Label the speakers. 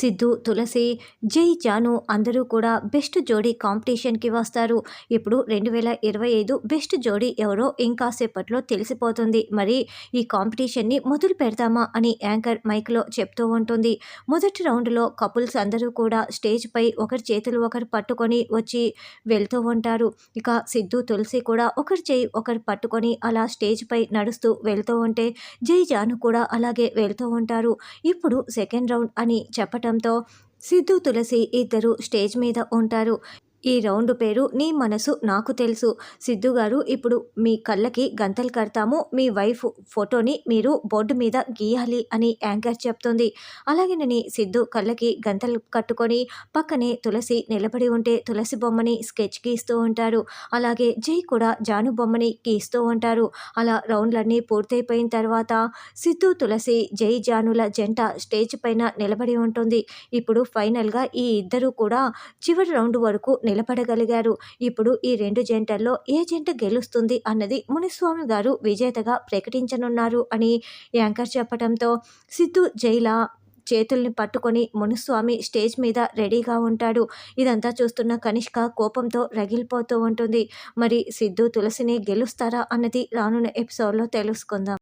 Speaker 1: సిద్ధు తులసి జై జాను అందరూ కూడా బెస్ట్ జోడీ కాంపిటీషన్కి వస్తారు. ఇప్పుడు రెండు వేల ఇరవై ఐదు బెస్ట్ జోడీ ఎవరో ఇంకాసేపట్లో తెలిసిపోతుంది. మరి ఈ కాంపిటీషన్ని మొదలు పెడతామా అని యాంకర్ మైక్లో చెప్తూ ఉంటుంది. మొదటి రౌండ్లో కపుల్స్ అందరూ కూడా స్టేజ్పై ఒకరి చేతులు ఒకరు పట్టుకొని వచ్చి వెళ్తూ ఉంటారు. ఇక సిద్ధు తులసి కూడా ఒకరి చేయి ఒకరు పట్టుకొని అలా స్టేజ్పై నడుస్తూ వెళ్తూ ఉంటే జై జాను కూడా అలాగే వెళ్తూ ఉంటారు. ఇప్పుడు సెకండ్ రౌండ్ అని ఉండటంతో సిద్ధు తులసి ఇద్దరు స్టేజ్ మీద ఉంటారు. ఈ రౌండ్ పేరు నీ మనసు నాకు తెలుసు. సిద్ధు గారు ఇప్పుడు మీ కళ్ళకి గంతలు కడతాము. మీ వైఫ్ ఫోటోని మీరు బోర్డు మీద గీయాలి అని యాంకర్ చెప్తుంది. అలాగేనని సిద్ధు కళ్ళకి గంతలు కట్టుకొని పక్కనే తులసి నిలబడి ఉంటే తులసి బొమ్మని స్కెచ్ గీస్తూ ఉంటారు. అలాగే జై కూడా జాను బొమ్మని గీస్తూ ఉంటారు. అలా రౌండ్లన్నీ పూర్తయిపోయిన తర్వాత సిద్ధు తులసి జై జానుల జంట స్టేజ్ పైన నిలబడి ఉంటుంది. ఇప్పుడు ఫైనల్గా ఈ ఇద్దరు కూడా చివరి రౌండ్ వరకు నిలబడగలిగారు. ఇప్పుడు ఈ రెండు జంటల్లో ఏ జంట గెలుస్తుంది అన్నది మునిస్వామి గారు విజేతగా ప్రకటించనున్నారు అని యాంకర్ చెప్పడంతో సిద్ధు జైల చేతుల్ని పట్టుకొని మునుస్వామి స్టేజ్ మీద రెడీగా ఉంటాడు. ఇదంతా చూస్తున్న కనిష్క కోపంతో రగిలిపోతూ ఉంటుంది. మరి సిద్ధు తులసిని గెలుస్తారా అన్నది రానున్న ఎపిసోడ్లో తెలుసుకుందాం.